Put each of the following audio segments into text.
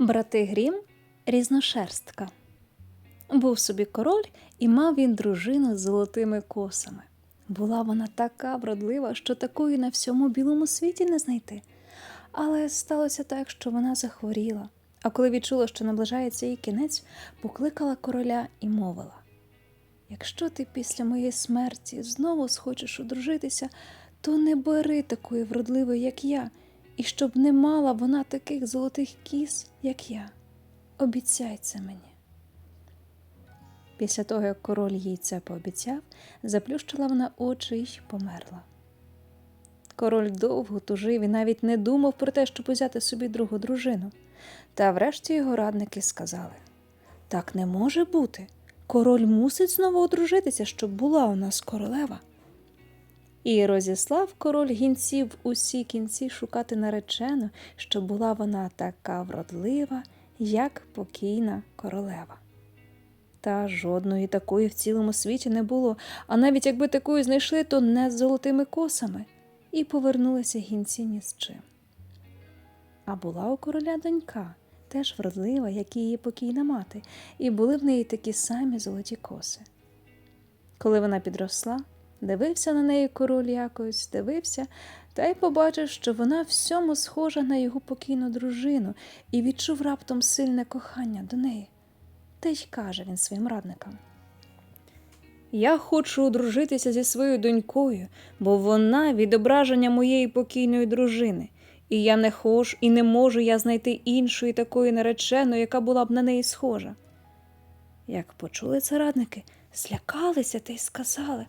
Брати Грім різношерстка. Був собі король, і мав він дружину з золотими косами. Була вона така вродлива, що такої на всьому білому світі не знайти. Але сталося так, що вона захворіла, а коли відчула, що наближається її кінець, покликала короля і мовила: Якщо ти після моєї смерті знову схочеш одружитися, то не бери такої вродливої, як я, і щоб не мала вона таких золотих кіз, як я. Обіцяй це мені. Після того, як король їй це пообіцяв, заплющила вона очі й померла. Король довго тужив і навіть не думав про те, щоб узяти собі другу дружину. Та врешті його радники сказали: так не може бути. Король мусить знову одружитися, щоб була у нас королева. І розіслав король гінців усі кінці шукати наречену, щоб була вона така вродлива, як покійна королева. Та жодної такої в цілому світі не було, а навіть якби такої знайшли, то не з золотими косами, і повернулися гінці ні з чим. А була у короля донька, теж вродлива, як і її покійна мати, і були в неї такі самі золоті коси. Коли вона підросла, дивився на неї король якось, дивився, та й побачив, що вона всьому схожа на його покійну дружину, і відчув раптом сильне кохання до неї. Та й каже він своїм радникам. Я хочу одружитися зі своєю донькою, бо вона відображення моєї покійної дружини, і я не хочу і не можу я знайти іншої такої нареченої, яка була б на неї схожа. Як почули це радники, злякалися та й сказали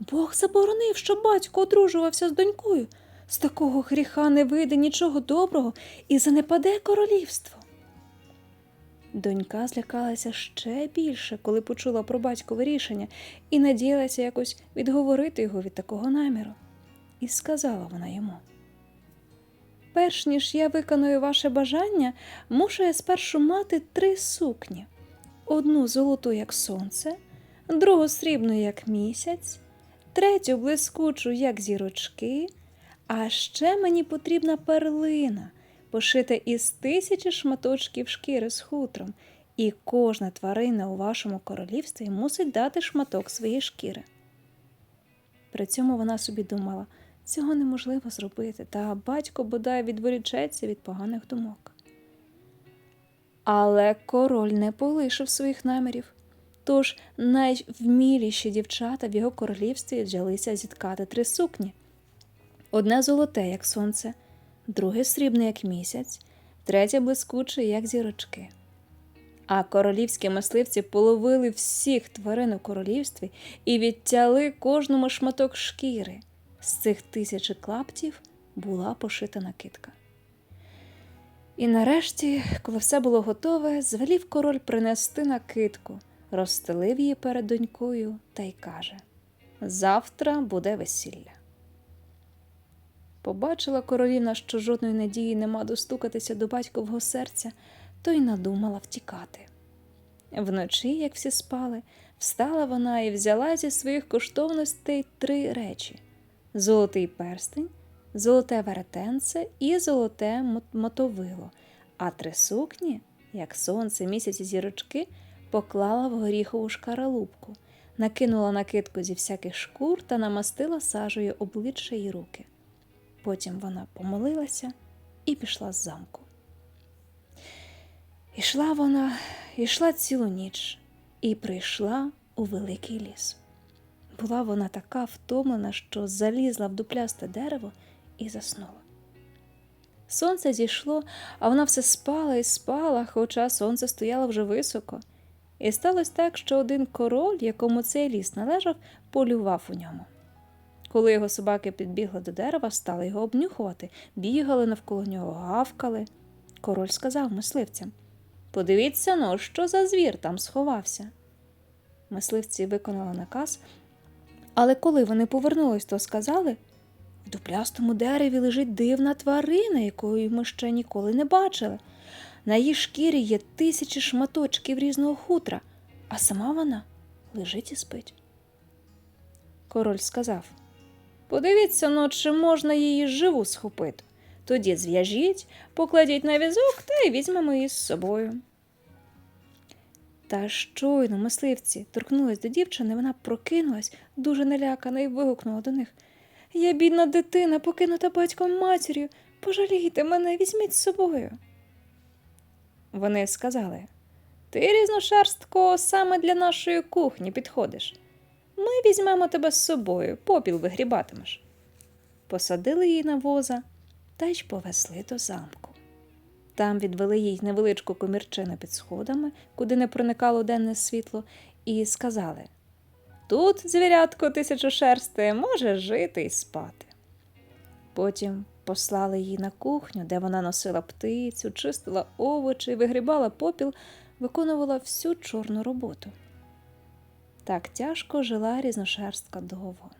Бог заборонив, щоб батько одружувався з донькою. З такого гріха не вийде нічого доброго і занепаде королівство. Донька злякалася ще більше, коли почула про батькове рішення, і надіялася якось відговорити його від такого наміру. І сказала вона йому: Перш ніж я виконую ваше бажання, мушу я спершу мати три сукні: одну золоту, як сонце, другу срібну, як місяць, третю блискучу, як зірочки, а ще мені потрібна перлина пошита із тисячі шматочків шкіри з хутром, і кожна тварина у вашому королівстві мусить дати шматок своєї шкіри. При цьому вона собі думала, цього неможливо зробити, та батько бодай відволічеться від поганих думок. Але король не полишив своїх намірів. Тож найвміліші дівчата в його королівстві взялися зіткати три сукні: одне золоте, як сонце, друге срібне, як місяць, третє блискуче, як зірочки. А королівські мисливці половили всіх тварин у королівстві і відтяли кожному шматок шкіри. З цих тисячі клаптів була пошита накидка. І нарешті, коли все було готове, звелів король принести накидку, розстелив її перед донькою та й каже Завтра буде весілля. Побачила королівна, що жодної надії нема достукатися до батькового серця, то й надумала втікати. Вночі, як всі спали, встала вона і взяла зі своїх коштовностей три речі: золотий перстень, золоте веретенце і золоте мотовило, а три сукні, як сонце, місяць і зірочки, поклала в горіхову шкаралупку, накинула накидку зі всяких шкур та намастила сажею обличчя й руки. Потім вона помолилася і пішла з замку. Ішла вона, ішла цілу ніч і прийшла у великий ліс. Була вона така втомлена, що залізла в дуплясте дерево і заснула. Сонце зійшло, а вона все спала і спала, хоча сонце стояло вже високо. І сталося так, що один король, якому цей ліс належав, полював у ньому. Коли його собаки підбігли до дерева, стали його обнюхувати, бігали навколо нього, гавкали. Король сказав мисливцям Подивіться ну, що за звір там сховався. Мисливці виконали наказ, але коли вони повернулись, то сказали в дуплястому дереві лежить дивна тварина, якої ми ще ніколи не бачили. На її шкірі є тисячі шматочків різного хутра, а сама вона лежить і спить. Король сказав Подивіться ну, чи можна її живу схопити. Тоді зв'яжіть, покладіть на візок та й візьмемо її з собою. Та щойно мисливці торкнулись до дівчини, вона прокинулась, дуже налякана, і вигукнула до них. Я бідна дитина, покинута батьком матір'ю. Пожалійте мене, візьміть з собою. Вони сказали Ти різношерстко саме для нашої кухні підходиш. Ми візьмемо тебе з собою, попіл вигрібатимеш. Посадили її на воза та й повезли до замку. Там відвели їй невеличку комірчину під сходами, куди не проникало денне світло, і сказали Тут, звірятко тисячошерсте, може жити і спати. Потім послали її на кухню, де вона носила птицю, чистила овочі, вигрібала попіл, виконувала всю чорну роботу. Так тяжко жила різношерстка довго.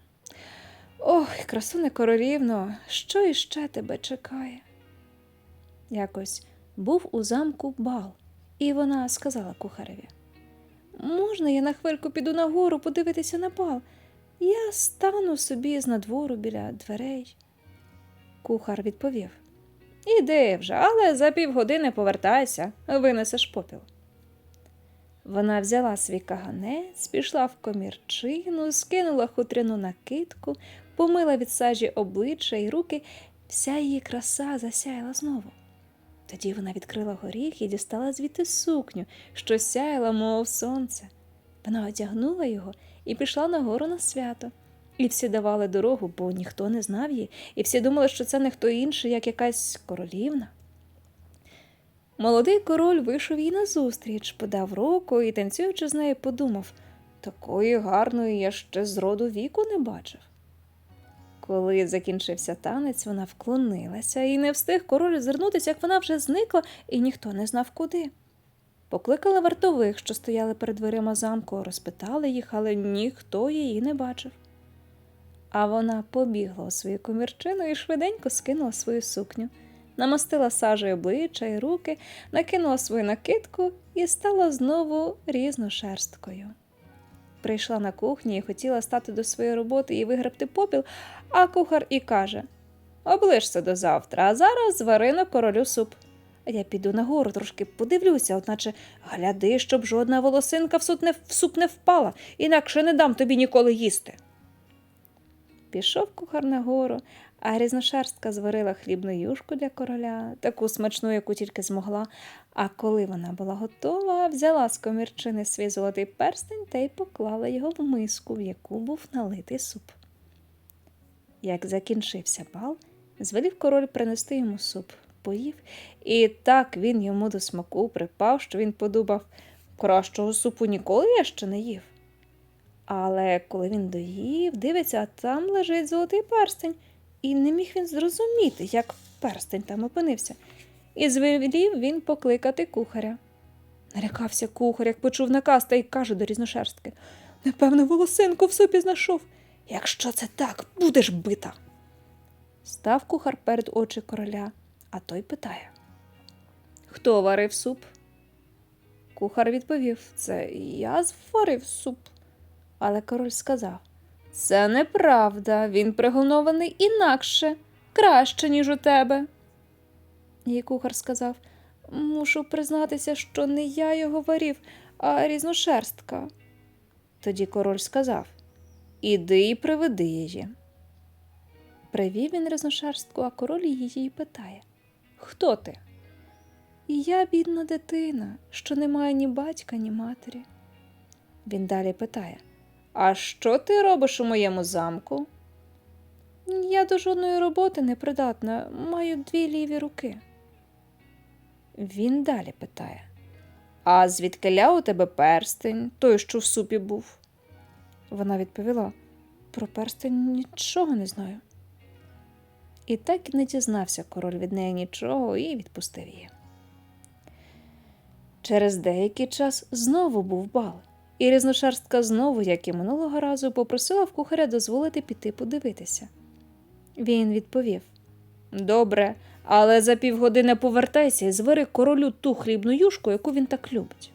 Ох, красуне королівно, що іще тебе чекає? Якось був у замку бал, і вона сказала кухареві Можна я на хвильку піду нагору подивитися на бал? Я стану собі з надвору біля дверей. Кухар відповів Іди вже, але за півгодини повертайся, винесеш попіл. Вона взяла свій каганець, пішла в комірчину, скинула хутряну накидку, помила від сажі обличчя і руки, вся її краса засяяла знову. Тоді вона відкрила горіх і дістала звідти сукню, що сяяла, мов сонце. Вона одягнула його і пішла нагору на свято. І всі давали дорогу, бо ніхто не знав її, і всі думали, що це не хто інший, як якась королівна. Молодий король вийшов їй назустріч, подав руку і, танцюючи з нею, подумав такої гарної я ще з роду віку не бачив. Коли закінчився танець, вона вклонилася і не встиг король звернутися, як вона вже зникла, і ніхто не знав куди. Покликали вартових, що стояли перед дверима замку, розпитали їх, але ніхто її не бачив. А вона побігла у свою комірчину і швиденько скинула свою сукню, намастила сажею обличчя і руки, накинула свою накидку і стала знову різношерсткою. Прийшла на кухню і хотіла стати до своєї роботи і вигребти попіл, а кухар і каже Оближся до завтра, а зараз звари на королю суп. А я піду нагору трошки подивлюся, одначе гляди, щоб жодна волосинка в суп не впала, інакше не дам тобі ніколи їсти. Пішов кухар нагору, а різношерстка зварила хлібну юшку для короля, таку смачну, яку тільки змогла. А коли вона була готова, взяла з комірчини свій золотий перстень та й поклала його в миску, в яку був налитий суп. Як закінчився бал, звелів король принести йому суп, поїв, і так він йому до смаку припав, що він подумав, кращого супу ніколи я ще не їв. Але коли він доїв, дивиться, а там лежить золотий перстень, і не міг він зрозуміти, як перстень там опинився. І звелів він покликати кухаря. Нарякався кухар, як почув наказ, та й каже до різношерстки Напевно, волосинку в супі знайшов. Якщо це так, будеш бита. Став кухар перед очі короля, а той питає Хто варив суп? Кухар відповів Це я зварив суп. Але король сказав Це неправда, він пригонований інакше, краще, ніж у тебе. І кухар сказав Мушу признатися, що не я його варів, а різношерстка. Тоді король сказав Іди і приведи її. Привів він різношерстку, а король її питає Хто ти? Я бідна дитина, що не має ні батька, ні матері. Він далі питає А що ти робиш у моєму замку? Я до жодної роботи не придатна, маю дві ліві руки. Він далі питає А звідкиля у тебе перстень, той, що в супі був? Вона відповіла Про перстень нічого не знаю. І так не дізнався король від неї нічого і відпустив її. Через деякий час знову був бал, і різношерстка знову, як і минулого разу, попросила в кухаря дозволити піти подивитися. Він відповів Добре, але за півгодини повертайся і звари королю ту хлібну юшку, яку він так любить.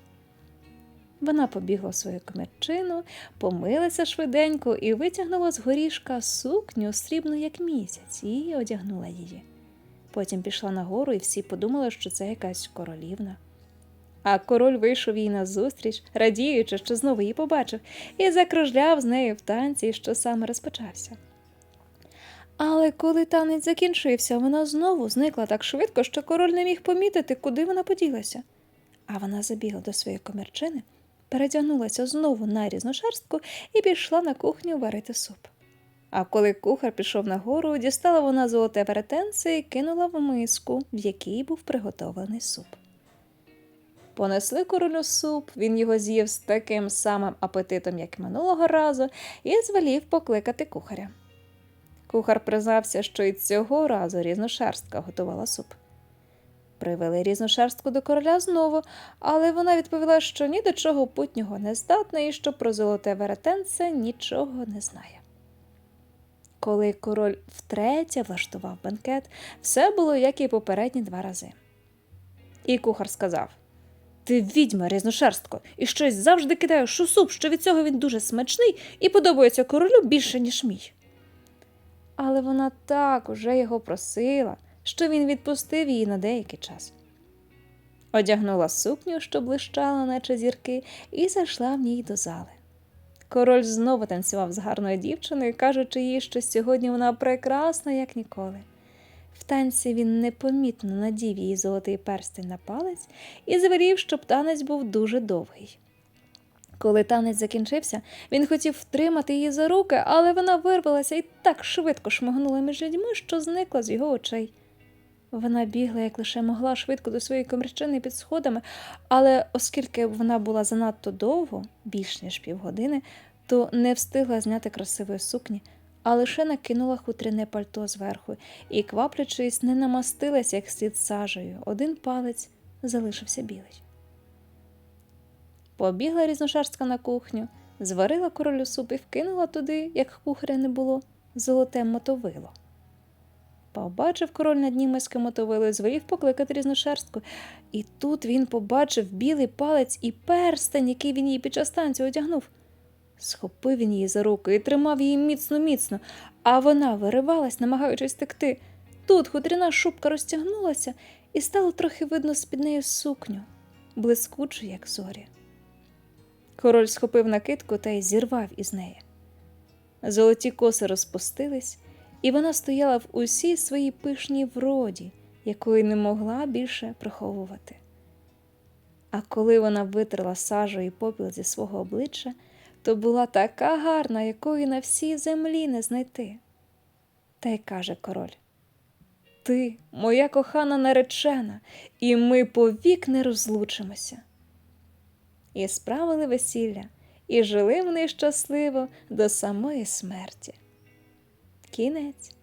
Вона побігла в свою комірчину, помилася швиденько і витягнула з горішка сукню срібну, як місяць, і одягнула її. Потім пішла нагору, і всі подумали, що це якась королівна. А король вийшов їй назустріч, радіючи, що знову її побачив, і закружляв з нею в танці, що саме розпочався. Але коли танець закінчився, вона знову зникла так швидко, що король не міг помітити, куди вона поділася. А вона забігла до своєї комірчини, передягнулася знову на різношерстку і пішла на кухню варити суп. А коли кухар пішов нагору, дістала вона золоте веретенце і кинула в миску, в якій був приготовлений суп. Понесли королю суп, він його з'їв з таким самим апетитом, як минулого разу, і звелів покликати кухаря. Кухар признався, що й цього разу різношерстка готувала суп. Привели різношерстку до короля знову, але вона відповіла, що ні до чого путнього не здатна і що про золоте веретенце нічого не знає. Коли король втретє влаштував бенкет, все було як і попередні два рази. І кухар сказав: Ти відьма, різношерстко, і щось завжди кидаєш у суп, що від цього він дуже смачний і подобається королю більше, ніж мій. Але вона так уже його просила, що він відпустив її на деякий час. Одягнула сукню, що блищала, наче зірки, і зайшла в ній до зали. Король знову танцював з гарною дівчиною, кажучи їй, що сьогодні вона прекрасна, як ніколи. В танці він непомітно надів її золотий перстень на палець і звелів, щоб танець був дуже довгий. Коли танець закінчився, він хотів втримати її за руки, але вона вирвалася і так швидко шмигнула між людьми, що зникла з його очей. Вона бігла, як лише могла, швидко до своєї комірчини під сходами, але оскільки вона була занадто довго, більш ніж півгодини, то не встигла зняти красивої сукні, а лише накинула хутряне пальто зверху і, кваплячись, не намастилась як слід сажею. Один палець залишився білий. Побігла різношерстка на кухню, зварила королю суп і вкинула туди, як кухаря не було, золоте мотовило. Побачив король на дні миски мотовило і звелів покликати різношерстку. І тут він побачив білий палець і перстень, який він їй під час танцю одягнув. Схопив він її за руки і тримав її міцно міцно, а вона виривалась, намагаючись текти. Тут хутряна шубка розтягнулася, і стало трохи видно з-під нею сукню, блискучу, як зорі. Король схопив накидку та й зірвав із неї. Золоті коси розпустились, і вона стояла в усій своїй пишній вроді, якої не могла більше приховувати. А коли вона витерла сажу і попіл зі свого обличчя, то була така гарна, якої на всій землі не знайти. Та й каже король: Ти, моя кохана наречена, і ми повік не розлучимося. І справили весілля, і жили вони щасливо до самої смерті. Кінець.